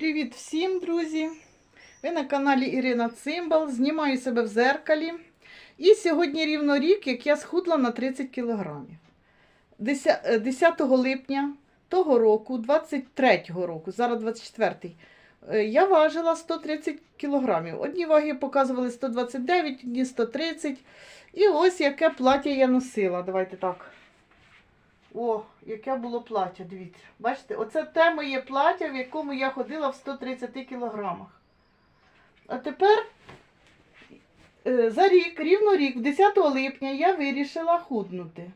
Привіт всім, друзі! Ви на каналі Ірина Цимбал. Знімаю себе в зеркалі. І сьогодні рівно рік, як я схудла на 30 кілограмів. 10 е, 10 липня того року, 23-го року, зараз 24-й, е, я важила 130 кілограмів. Одні ваги показували 129, одні 130. І ось яке плаття я носила. Давайте так. О, яке було плаття, дивіться. Бачите, оце те моє плаття, в якому я ходила в 130 кілограмах. А тепер е, за рік, рівно рік, 10 липня, я вирішила худнути.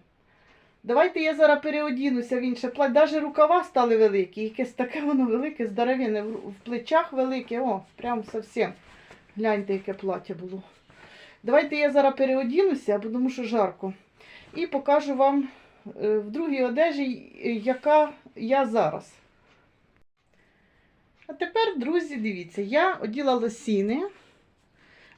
Давайте я зараз переодінуся в інше плаття. Навіть рукава стали великі, якесь таке воно велике, здоровенне, в плечах велике. О, прям зовсім. Гляньте, яке плаття було. Давайте я зараз переодінуся, бо тому що жарко. І покажу вам в другій одежі, е, яка я зараз. А тепер, друзі, дивіться, я оділа лосіни.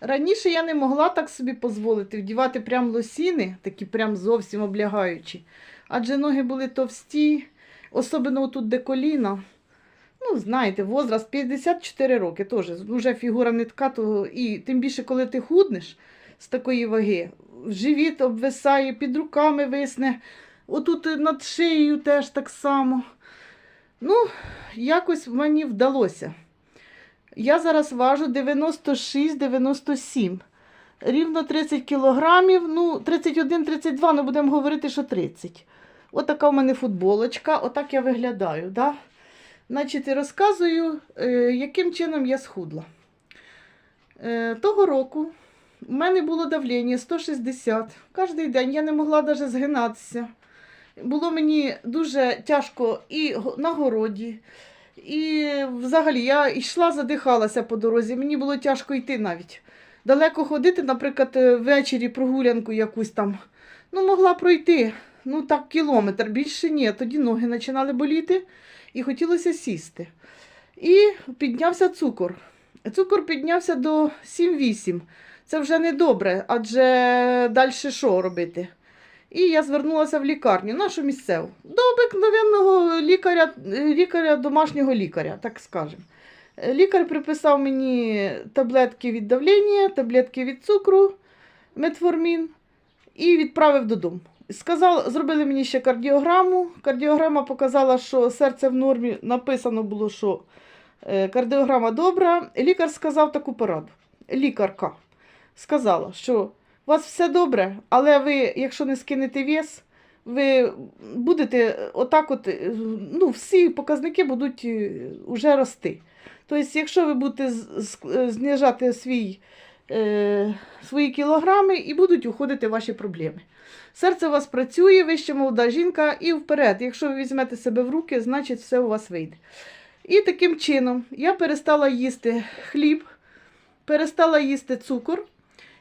Раніше я не могла так собі дозволити вдівати прям лосіни, такі прям зовсім облягаючі. Адже ноги були товсті, особливо тут де коліна. Ну, знаєте, возраст 54 роки теж. Вже фігура не така, то і тим більше, коли ти худнеш з такої ваги, живіт обвисає, під руками висне, отут над шиєю теж так само. Ну, якось мені вдалося. Я зараз важу 96-97. Рівно 30 кілограмів, ну, 31-32, ну будемо говорити, що 30. Отака в мене футболочка, отак я виглядаю. Да? Значить, розказую, е, яким чином я схудла. Е, того року у мене було давлення 160. Кожен день я не могла навіть згинатися. Було мені дуже тяжко і на городі, і взагалі я йшла, задихалася по дорозі. Мені було тяжко йти навіть. Далеко ходити, наприклад, е, ввечері прогулянку якусь там. Ну, могла пройти. Ну, так, кілометр, більше ні. Тоді ноги починали боліти і хотілося сісти. І піднявся цукор. Цукор піднявся до 7-8. Це вже не добре, адже далі що робити? І я звернулася в лікарню, нашу місцеву, до обикновенного лікаря, е, лікаря, домашнього лікаря, так скажемо. Е, Лікар приписав мені таблетки від давлення, таблетки від цукру, метформін і відправив додому. Сказав, зробили мені ще кардіограму. Кардіограма показала, що серце в нормі. Написано було, що е, кардіограма добра. Лікар сказав таку пораду. Лікарка сказала, що у вас все добре, але ви, якщо не скинете вес, ви будете отак, от, е, ну, всі показники будуть е, уже рости. Тобто, якщо ви будете е, знижати свій, е, свої кілограми і будуть уходити ваші проблеми. Серце у вас працює, ви ще молода жінка, і вперед. Якщо ви візьмете себе в руки, значить все у вас вийде. І таким чином я перестала їсти хліб, перестала їсти цукор,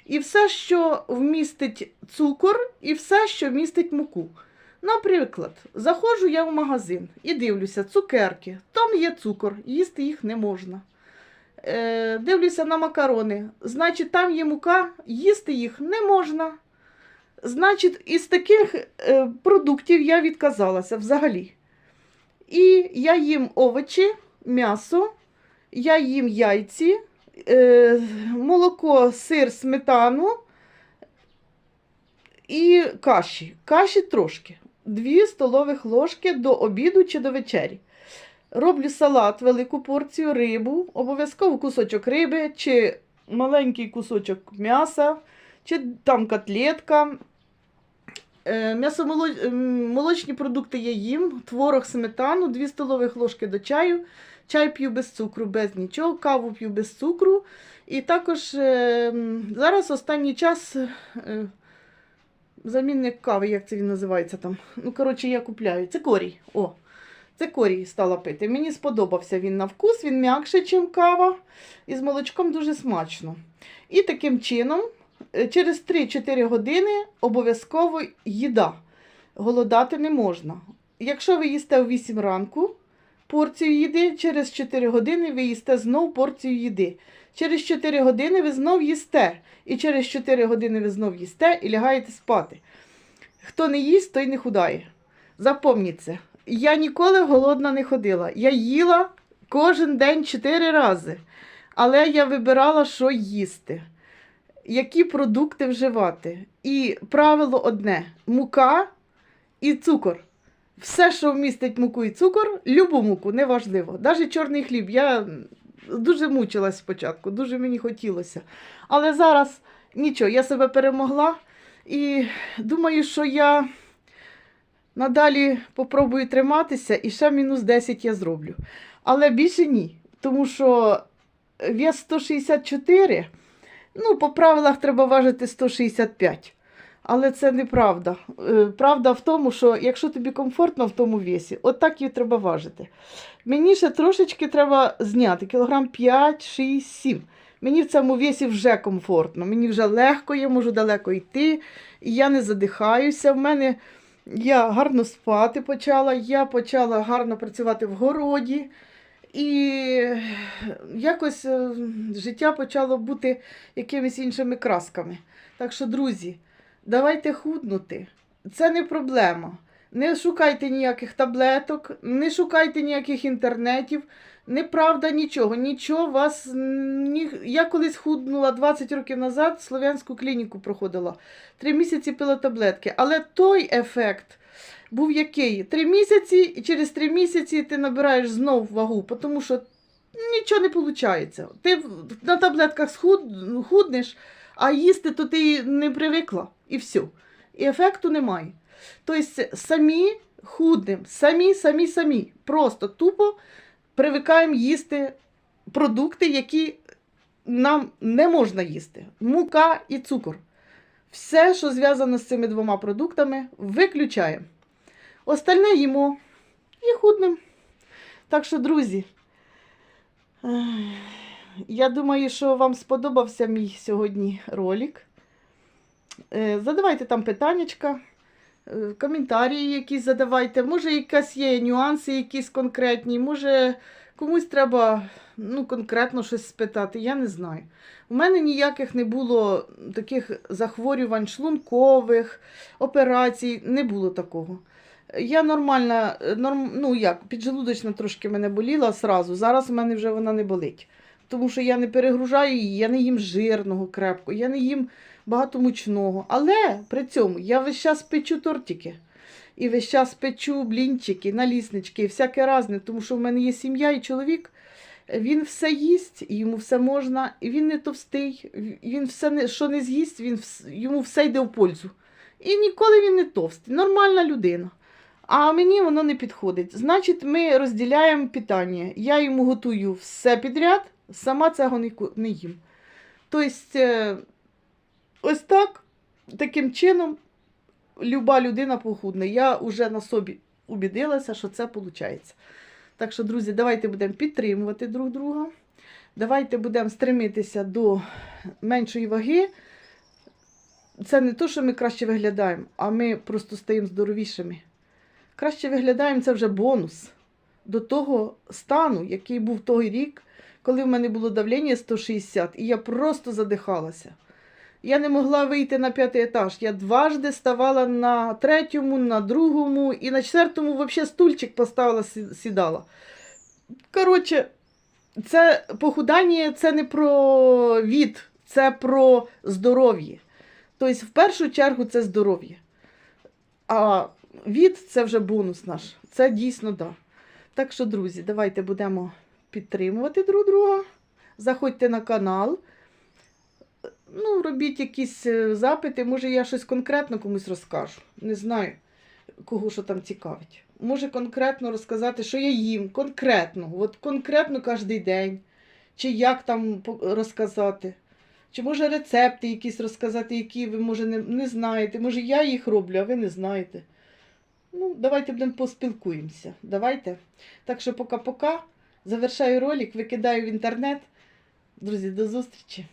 і все, що вмістить цукор, і все, що містить муку. Наприклад, заходжу я в магазин і дивлюся, цукерки, там є цукор, їсти їх не можна. Е, дивлюся на макарони, значить, там є мука, їсти їх не можна. Значить, із таких е, продуктів я відказалася взагалі. І я їм овочі, м'ясо, я їм яйці, молоко, сир, сметану і каші. Каші трошки. Дві столових ложки до обіду чи до вечері. Роблю салат, велику порцію рибу, обов'язково кусочок риби, чи маленький кусочок м'яса, чи там котлетка. Е, М'ясомоло- ем, молочні продукти я їм, творог, сметану, 2 столових ложки до чаю. Чай п'ю без цукру, без нічого, каву п'ю без цукру. І також е, зараз останній час е, замінник кави, як це він називається там. Ну, коротше, я купляю. Це корій. О, це корій стала пити. Мені сподобався він на вкус, він м'якший, ніж кава. І з молочком дуже смачно. І таким чином, е, через 3-4 години обов'язково їда. Голодати не можна. Якщо ви їсте о 8 ранку порцію їди, через 4 години ви їсте знов порцію їди. Через 4 години ви знов їсте. І через 4 години ви знов їсте і лягаєте спати. Хто не їсть, той не худає. Запомніть це. Я ніколи голодна не ходила. Я їла Кожен день чотири рази. Але я вибирала, що їсти, які продукти вживати. І правило одне: мука і цукор. Все, що вмістить муку і цукор, любу муку, неважливо. Навіть чорний хліб. Я дуже мучилась спочатку, дуже мені хотілося. Але зараз нічого, я себе перемогла і думаю, що я надалі попробую триматися і ще мінус 10 я зроблю. Але більше ні. Тому що вес 164, ну, по правилах треба важити 165. Але це неправда. Е, Правда в тому, що якщо тобі комфортно в тому весі, от так і треба важити. Мені ще трошечки треба зняти кілограм 5, 6, 7. Мені в цьому весі вже комфортно, мені вже легко, я можу далеко йти, і я не задихаюся. В мене я гарно спати почала, я почала гарно працювати в городі. І якось е, життя почало бути якимись іншими красками. Так що, друзі, давайте худнути. Це не проблема. Не шукайте ніяких таблеток, не шукайте ніяких інтернетів. Неправда нічого. Нічого вас. Ні... Я колись худнула 20 років назад, слов'янську клініку проходила. Три місяці пила таблетки. Але той ефект був який? Три місяці, і через три місяці ти набираєш знов вагу, тому що нічого не виходить. Ти на таблетках схуд... худнеш, а їсти то ти не привикла. І все. І ефекту немає. Тобто самі худнем, самі, самі, самі. Просто тупо привикаємо їсти продукти, які нам не можна їсти. Мука і цукор. Все, що зв'язано з цими двома продуктами, виключаємо. Остальне їмо і худнем. Так що, друзі, я думаю, що вам сподобався мій сьогодні ролик. Е, Задавайте там питаннячка, е, коментарі якісь задавайте. Може, якась є нюанси якісь конкретні, може комусь треба ну, конкретно щось спитати, я не знаю. У мене ніяких не було таких захворювань шлункових, операцій, не було такого. Я нормальна, е, норм, ну як, піджелудочна трошки мене боліла сразу. Зараз у мене вже вона не болить. Тому що я не перегружаю її, я не їм жирного крепко, я не їм багато мучного. Але при цьому я весь час печу тортики. І весь час печу блінчики, наліснички, і всяке різне, тому що в мене є сім'я і чоловік. Він все їсть, йому все можна, і він не товстий, він все, що не з'їсть, він, йому все йде в пользу. І ніколи він не товстий, нормальна людина. А мені воно не підходить. Значить, ми розділяємо питання. Я йому готую все підряд, сама цього не, їм. Тобто, е, ось так, таким чином, люба людина похудне. Я вже на собі убідилася, що це виходить. Так що, друзі, давайте будемо підтримувати друг друга. Давайте будемо стремитися до меншої ваги. Це не то, що ми краще виглядаємо, а ми просто стаємо здоровішими. Краще виглядаємо це вже бонус до того стану, який був той рік, коли в мене було давлення 160, і я просто задихалася. Я не могла вийти на п'ятий етаж. Я дважди ставала на третьому, на другому і на четвертому взагалі стульчик поставила, сідала. Коротше, це похудання це не про від, це про здоров'я. Тобто, в першу чергу, це здоров'я. А від це вже бонус наш. Це дійсно да. Так що, друзі, давайте будемо підтримувати друг друга. Заходьте на канал. Ну, робіть якісь е, запити. Може, я щось конкретно комусь розкажу. Не знаю, кого що там цікавить. Може конкретно розказати, що я їм. Конкретно. От конкретно кожен день. Чи як там розказати. Чи може рецепти якісь розказати, які ви, може, не, не знаєте. Може, я їх роблю, а ви не знаєте. Ну, давайте будемо поспілкуємося. Давайте. Так що пока-пока. Завершаю ролик, викидаю в інтернет. Друзі, до зустрічі!